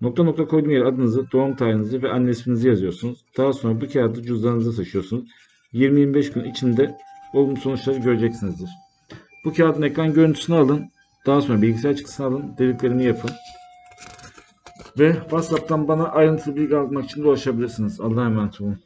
Nokta nokta koyduğum yere adınızı, doğum tarihinizi ve anne isminizi yazıyorsunuz. Daha sonra bu kağıdı cüzdanınıza taşıyorsunuz. 20-25 gün içinde olumlu sonuçları göreceksinizdir. Bu kağıdın ekran görüntüsünü alın. Daha sonra bilgisayar çıktısını alın. Dediklerimi yapın. Ve WhatsApp'tan bana ayrıntılı bilgi almak için ulaşabilirsiniz. Allah'a emanet olun.